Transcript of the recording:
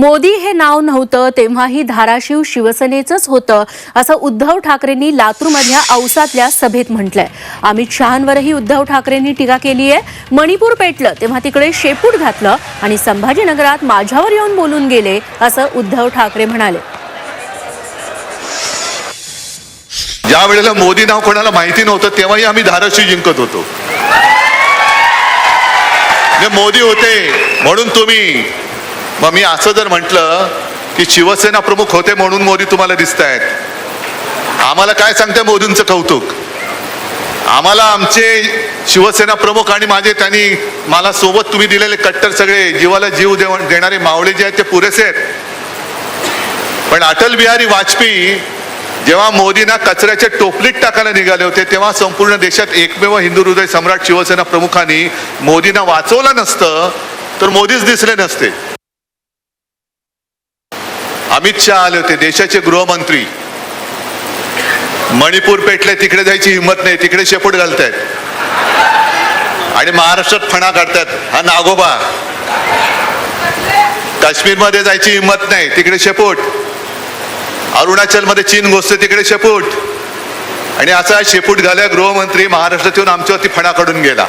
मोदी हे नाव नव्हतं तेव्हाही धाराशिव शिवसेनेचंच होतं असं उद्धव ठाकरेंनी लातूरमधल्या औसातल्या सभेत म्हटलंय. अमित शहांवरही उद्धव ठाकरेंनी टीका केली आहे मणिपूर पेटलं तेव्हा तिकडे शेपूट घातलं आणि संभाजीनगरात माझ्यावर येऊन बोलून गेले असं उद्धव ठाकरे म्हणाले. ज्या वेळेला मोदी नाव कोणाला माहिती नव्हतं तेव्हाही आम्ही धाराशिव जिंकत होतो. म्हणजे मोदी होते म्हणून तुम्ही मग मी असं जर म्हटलं की शिवसेना प्रमुख होते म्हणून मोदी तुम्हाला दिसत आहेत आम्हाला काय सांगते मोदींचं कौतुक? आम्हाला आमचे शिवसेना प्रमुख आणि माझे त्यांनी मला सोबत तुम्ही दिलेले कट्टर सगळे जीवाला जीव देव देणारे मावळे जे आहेत ते पुरेसे आहेत. पण अटल बिहारी वाजपेयी जेव्हा मोदींना कचऱ्याच्या टोपलीत टाकायला निघाले होते तेव्हा संपूर्ण देशात एकमेव हिंदू हृदय सम्राट शिवसेना प्रमुखांनी मोदींना वाचवलं नसतं तर मोदीच दिसले नसते. अमित शहा आले होते देशाचे गृहमंत्री. मणिपूर पेटले तिकडे जायची हिंमत नाही तिकडे शेपूट घालतायत. आणि महाराष्ट्रात फणा काढतात हा नागोबा. काश्मीरमध्ये जायची हिंमत नाही तिकडे शेपूट. अरुणाचलमध्ये चीन घोसते तिकडे शेपूट. आणि असा शेपूट झाल्या गृहमंत्री महाराष्ट्रात येऊन आमच्यावरती फणा काढून गेला.